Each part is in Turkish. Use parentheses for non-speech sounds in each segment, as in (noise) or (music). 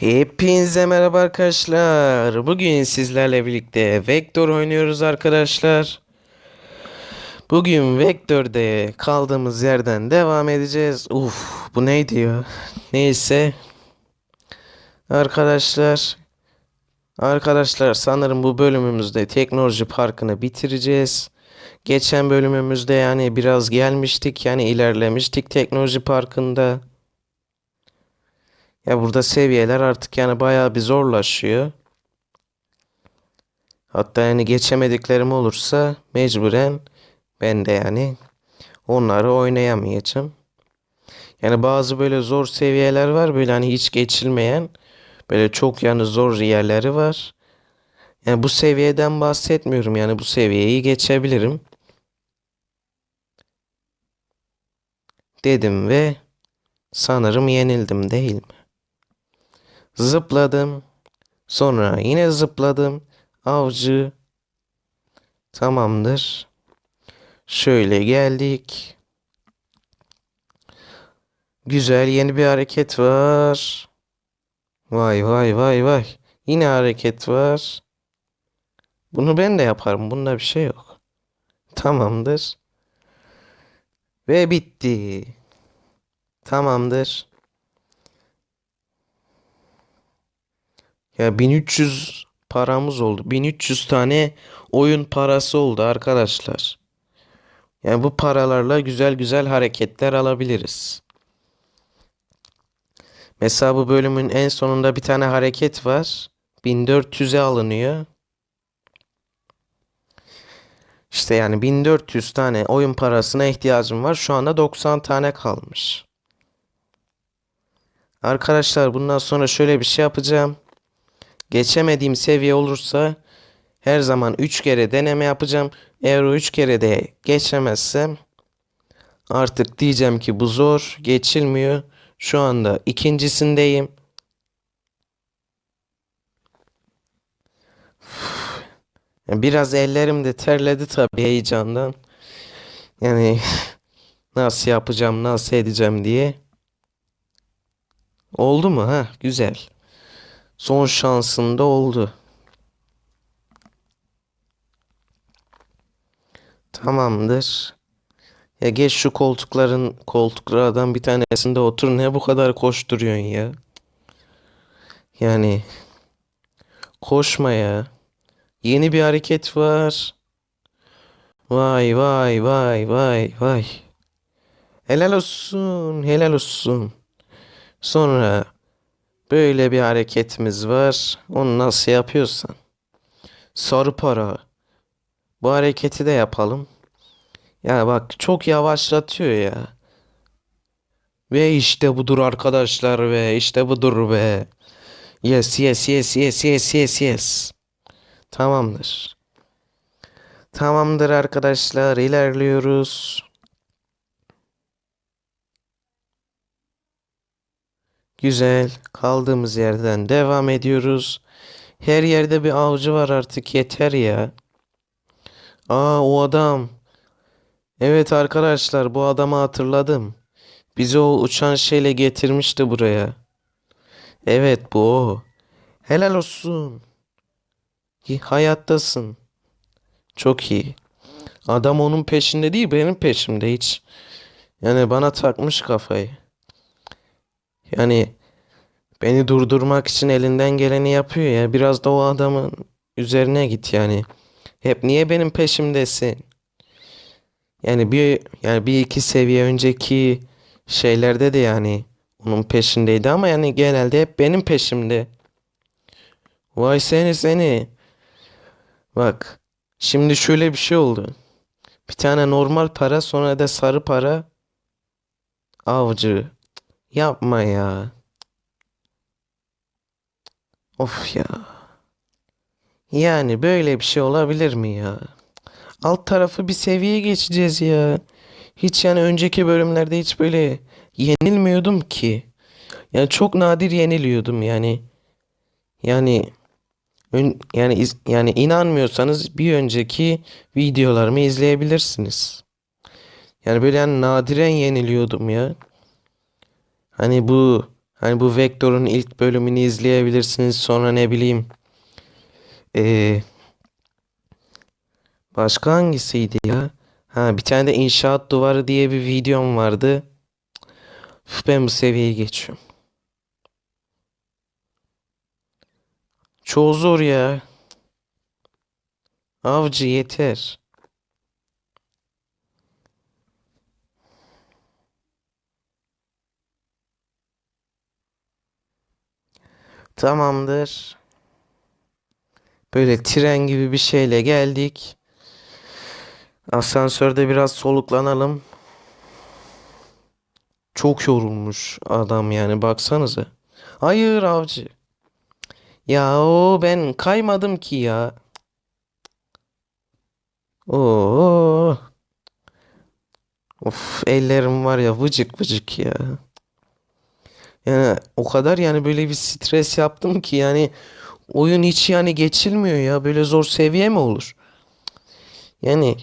Hepinize merhaba arkadaşlar. Bugün sizlerle birlikte Vector oynuyoruz arkadaşlar. Bugün Vector'de kaldığımız yerden devam edeceğiz. Uf, bu neydi ya? Neyse. Arkadaşlar. Arkadaşlar sanırım bu bölümümüzde teknoloji parkını bitireceğiz. Geçen bölümümüzde yani biraz gelmiştik yani ilerlemiştik teknoloji parkında. Ya burada seviyeler artık yani bayağı bir zorlaşıyor. Hatta yani geçemediklerim olursa mecburen ben de yani onları oynayamayacağım. Yani bazı böyle zor seviyeler var böyle hani hiç geçilmeyen böyle çok yani zor yerleri var. Yani bu seviyeden bahsetmiyorum yani bu seviyeyi geçebilirim. Dedim ve sanırım yenildim değil mi? Zıpladım. Sonra yine zıpladım. Avcı. Tamamdır. Şöyle geldik. Güzel yeni bir hareket var. Vay vay vay vay. Yine hareket var. Bunu ben de yaparım. Bunda bir şey yok. Tamamdır. Ve bitti. Tamamdır. Ya 1300 paramız oldu. 1300 tane oyun parası oldu arkadaşlar. Yani bu paralarla güzel güzel hareketler alabiliriz. Mesela bu bölümün en sonunda bir tane hareket var. 1400'e alınıyor. İşte yani 1400 tane oyun parasına ihtiyacım var. Şu anda 90 tane kalmış. Arkadaşlar bundan sonra şöyle bir şey yapacağım. Geçemediğim seviye olursa her zaman 3 kere deneme yapacağım. Eğer o 3 kere de geçemezsem artık diyeceğim ki bu zor, geçilmiyor. Şu anda ikincisindeyim. Biraz ellerim de terledi tabii heyecandan. Yani (laughs) nasıl yapacağım, nasıl edeceğim diye. Oldu mu? Ha, güzel. Son şansında oldu. Tamamdır. Ya geç şu koltukların koltuklardan bir tanesinde otur. Ne bu kadar koşturuyorsun ya? Yani koşma ya. Yeni bir hareket var. Vay vay vay vay vay. Helal olsun, helal olsun. Sonra Böyle bir hareketimiz var. Onu nasıl yapıyorsan. Sarı para. Bu hareketi de yapalım. Ya bak çok yavaşlatıyor ya. Ve işte budur arkadaşlar ve işte budur be. Yes yes yes yes yes yes yes. Tamamdır. Tamamdır arkadaşlar ilerliyoruz. Güzel. Kaldığımız yerden devam ediyoruz. Her yerde bir avcı var artık yeter ya. Aa o adam. Evet arkadaşlar bu adamı hatırladım. Bizi o uçan şeyle getirmişti buraya. Evet bu o. Helal olsun. Hayattasın. Çok iyi. Adam onun peşinde değil benim peşimde hiç. Yani bana takmış kafayı. Yani beni durdurmak için elinden geleni yapıyor ya. Biraz da o adamın üzerine git yani. Hep niye benim peşimdesin? Yani bir yani bir iki seviye önceki şeylerde de yani onun peşindeydi ama yani genelde hep benim peşimde. Vay seni seni. Bak şimdi şöyle bir şey oldu. Bir tane normal para sonra da sarı para avcı. Yapma ya. Of ya. Yani böyle bir şey olabilir mi ya? Alt tarafı bir seviye geçeceğiz ya. Hiç yani önceki bölümlerde hiç böyle yenilmiyordum ki. Yani çok nadir yeniliyordum yani. Yani yani yani inanmıyorsanız bir önceki videolarımı izleyebilirsiniz. Yani böyle yani nadiren yeniliyordum ya. Hani bu Hani bu Vector'un ilk bölümünü izleyebilirsiniz. Sonra ne bileyim. Ee, başka hangisiydi ya? Ha bir tane de inşaat duvarı diye bir videom vardı. Üf, ben bu seviyeyi geçiyorum. Çoğu zor ya. Avcı yeter. Tamamdır. Böyle tren gibi bir şeyle geldik. Asansörde biraz soluklanalım. Çok yorulmuş adam yani baksanıza. Hayır avcı. Ya o ben kaymadım ki ya. Oo. Of ellerim var ya vıcık vıcık ya. Yani o kadar yani böyle bir stres yaptım ki yani oyun hiç yani geçilmiyor ya. Böyle zor seviye mi olur? Yani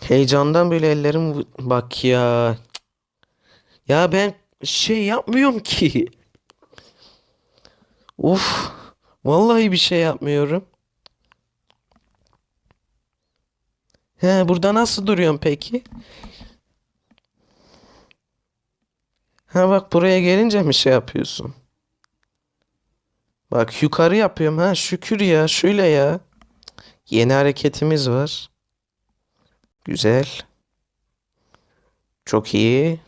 heyecandan böyle ellerim bak ya. Ya ben şey yapmıyorum ki. Uf. Vallahi bir şey yapmıyorum. He burada nasıl duruyorum peki? Ha bak buraya gelince mi şey yapıyorsun? Bak yukarı yapıyorum ha şükür ya şöyle ya. Yeni hareketimiz var. Güzel. Çok iyi.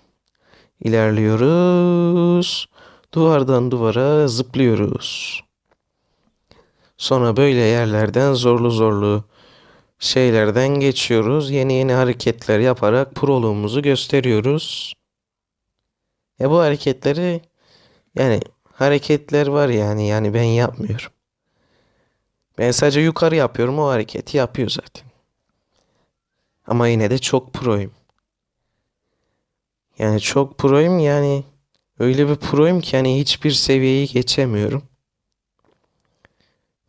İlerliyoruz. Duvardan duvara zıplıyoruz. Sonra böyle yerlerden zorlu zorlu şeylerden geçiyoruz. Yeni yeni hareketler yaparak proluğumuzu gösteriyoruz. Ya bu hareketleri yani hareketler var yani yani ben yapmıyorum. Ben sadece yukarı yapıyorum o hareketi yapıyor zaten. Ama yine de çok proyum. Yani çok proyum yani öyle bir proyum ki yani hiçbir seviyeyi geçemiyorum.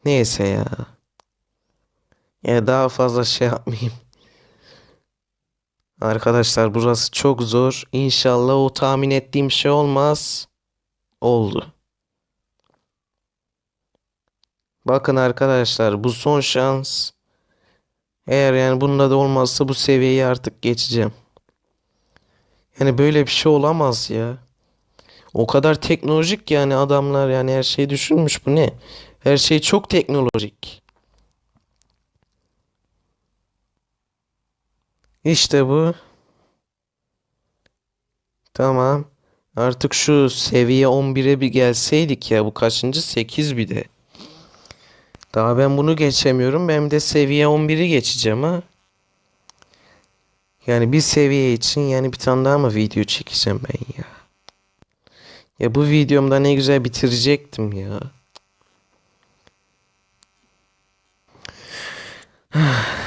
Neyse ya. Ya daha fazla şey yapmayayım. Arkadaşlar burası çok zor. İnşallah o tahmin ettiğim şey olmaz. Oldu. Bakın arkadaşlar bu son şans. Eğer yani bunda da olmazsa bu seviyeyi artık geçeceğim. Yani böyle bir şey olamaz ya. O kadar teknolojik yani adamlar yani her şeyi düşünmüş bu ne? Her şey çok teknolojik. İşte bu. Tamam. Artık şu seviye 11'e bir gelseydik ya bu kaçıncı? 8 bir de. Daha ben bunu geçemiyorum. Ben de seviye 11'i geçeceğim ha. Yani bir seviye için yani bir tane daha mı video çekeceğim ben ya? Ya bu videomda ne güzel bitirecektim ya. (sighs)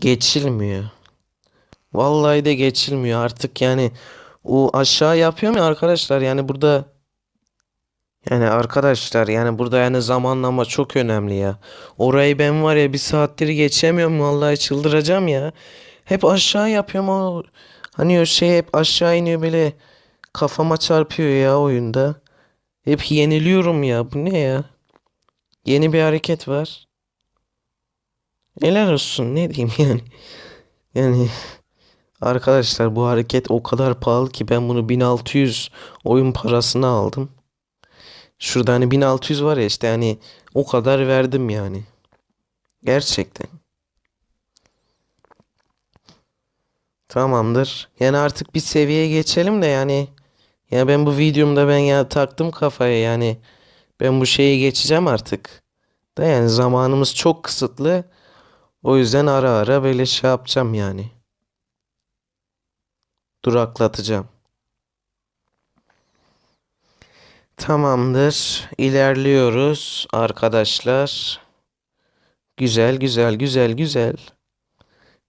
Geçilmiyor. Vallahi de geçilmiyor artık yani o aşağı yapıyorum ya arkadaşlar yani burada yani arkadaşlar yani burada yani zamanlama çok önemli ya. Orayı ben var ya bir saattir geçemiyorum vallahi çıldıracağım ya. Hep aşağı yapıyorum o hani o şey hep aşağı iniyor böyle kafama çarpıyor ya oyunda. Hep yeniliyorum ya bu ne ya? Yeni bir hareket var. Helal olsun ne diyeyim (laughs) yani. Yani arkadaşlar bu hareket o kadar pahalı ki ben bunu 1600 oyun parasına aldım. Şurada hani 1600 var ya işte hani o kadar verdim yani. Gerçekten. Tamamdır. Yani artık bir seviyeye geçelim de yani. Ya ben bu videomda ben ya taktım kafaya yani. Ben bu şeyi geçeceğim artık. Da yani zamanımız çok kısıtlı. O yüzden ara ara böyle şey yapacağım yani. Duraklatacağım. Tamamdır. İlerliyoruz arkadaşlar. Güzel güzel güzel güzel.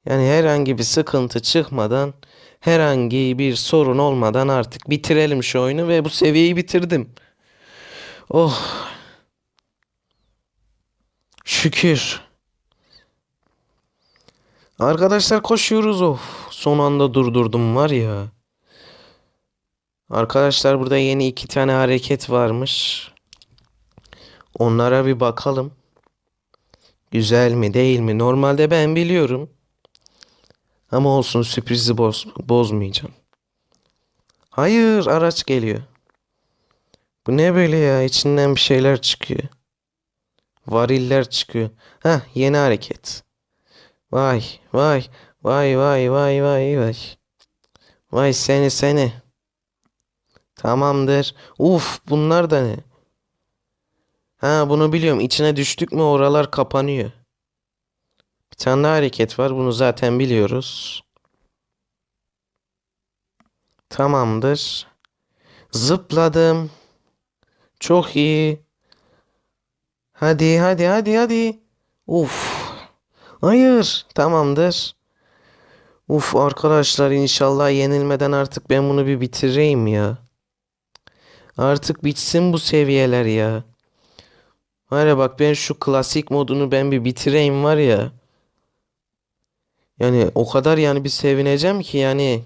Yani herhangi bir sıkıntı çıkmadan, herhangi bir sorun olmadan artık bitirelim şu oyunu ve bu seviyeyi bitirdim. Oh. Şükür. Arkadaşlar koşuyoruz of. Son anda durdurdum var ya. Arkadaşlar burada yeni iki tane hareket varmış. Onlara bir bakalım. Güzel mi değil mi? Normalde ben biliyorum. Ama olsun sürprizi boz bozmayacağım. Hayır araç geliyor. Bu ne böyle ya? İçinden bir şeyler çıkıyor. Variller çıkıyor. Heh yeni hareket. Vay vay vay vay vay vay vay. Vay seni seni. Tamamdır. Uf bunlar da ne? Ha bunu biliyorum. İçine düştük mü oralar kapanıyor. Bir tane daha hareket var. Bunu zaten biliyoruz. Tamamdır. Zıpladım. Çok iyi. Hadi hadi hadi hadi. Uf. Hayır. Tamamdır. Uf arkadaşlar inşallah yenilmeden artık ben bunu bir bitireyim ya. Artık bitsin bu seviyeler ya. Ya bak ben şu klasik modunu ben bir bitireyim var ya. Yani o kadar yani bir sevineceğim ki yani.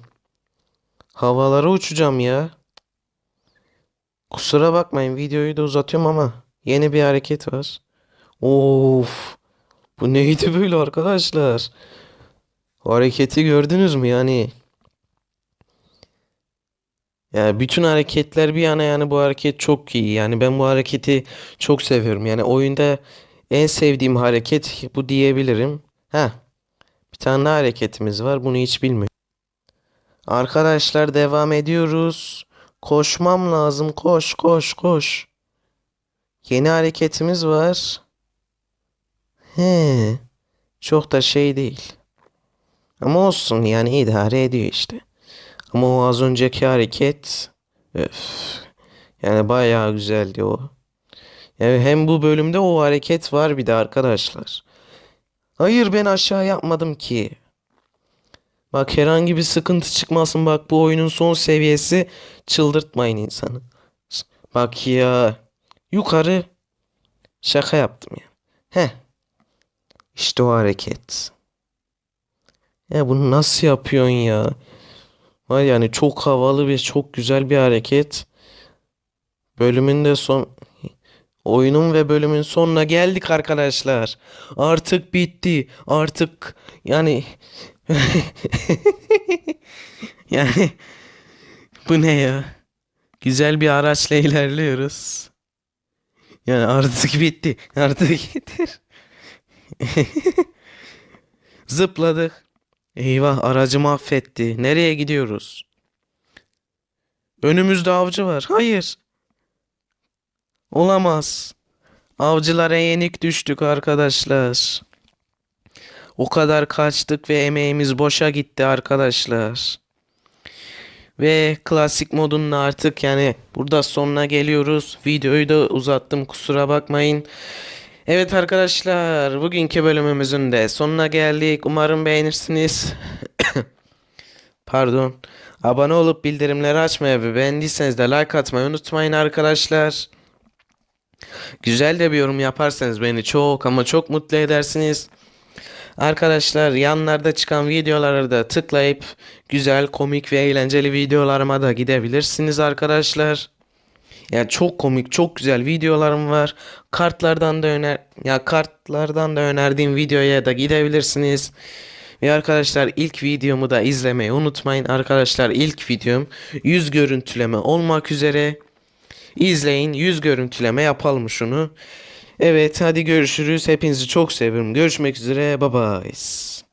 Havalara uçacağım ya. Kusura bakmayın videoyu da uzatıyorum ama yeni bir hareket var. Of. Bu neydi böyle arkadaşlar? Hareketi gördünüz mü yani? Ya bütün hareketler bir yana yani bu hareket çok iyi. Yani ben bu hareketi çok seviyorum. Yani oyunda en sevdiğim hareket bu diyebilirim. Ha, bir tane daha hareketimiz var. Bunu hiç bilmiyorum. Arkadaşlar devam ediyoruz. Koşmam lazım. Koş, koş, koş. Yeni hareketimiz var. He, çok da şey değil. Ama olsun yani idare ediyor işte. Ama o az önceki hareket öf, yani bayağı güzeldi o. Yani hem bu bölümde o hareket var bir de arkadaşlar. Hayır ben aşağı yapmadım ki. Bak herhangi bir sıkıntı çıkmasın bak bu oyunun son seviyesi çıldırtmayın insanı. Bak ya yukarı şaka yaptım ya. Heh işte o hareket. Ya bunu nasıl yapıyorsun ya? Var yani çok havalı ve çok güzel bir hareket. Bölümün de son oyunun ve bölümün sonuna geldik arkadaşlar. Artık bitti. Artık yani (laughs) yani bu ne ya? Güzel bir araçla ilerliyoruz. Yani artık bitti. Artık yeter. (laughs) Zıpladık. Eyvah aracı mahvetti. Nereye gidiyoruz? Önümüzde avcı var. Hayır. Olamaz. Avcılara yenik düştük arkadaşlar. O kadar kaçtık ve emeğimiz boşa gitti arkadaşlar. Ve klasik modunun artık yani burada sonuna geliyoruz. Videoyu da uzattım kusura bakmayın. Evet arkadaşlar bugünkü bölümümüzün de sonuna geldik. Umarım beğenirsiniz. (coughs) Pardon. Abone olup bildirimleri açmayı ve beğendiyseniz de like atmayı unutmayın arkadaşlar. Güzel de bir yorum yaparsanız beni çok ama çok mutlu edersiniz. Arkadaşlar yanlarda çıkan videolara da tıklayıp güzel, komik ve eğlenceli videolarıma da gidebilirsiniz arkadaşlar. Yani çok komik, çok güzel videolarım var. Kartlardan da öner ya kartlardan da önerdiğim videoya da gidebilirsiniz. Ve arkadaşlar ilk videomu da izlemeyi unutmayın. Arkadaşlar ilk videom yüz görüntüleme olmak üzere. İzleyin yüz görüntüleme yapalım şunu. Evet hadi görüşürüz. Hepinizi çok seviyorum. Görüşmek üzere. Bye bye.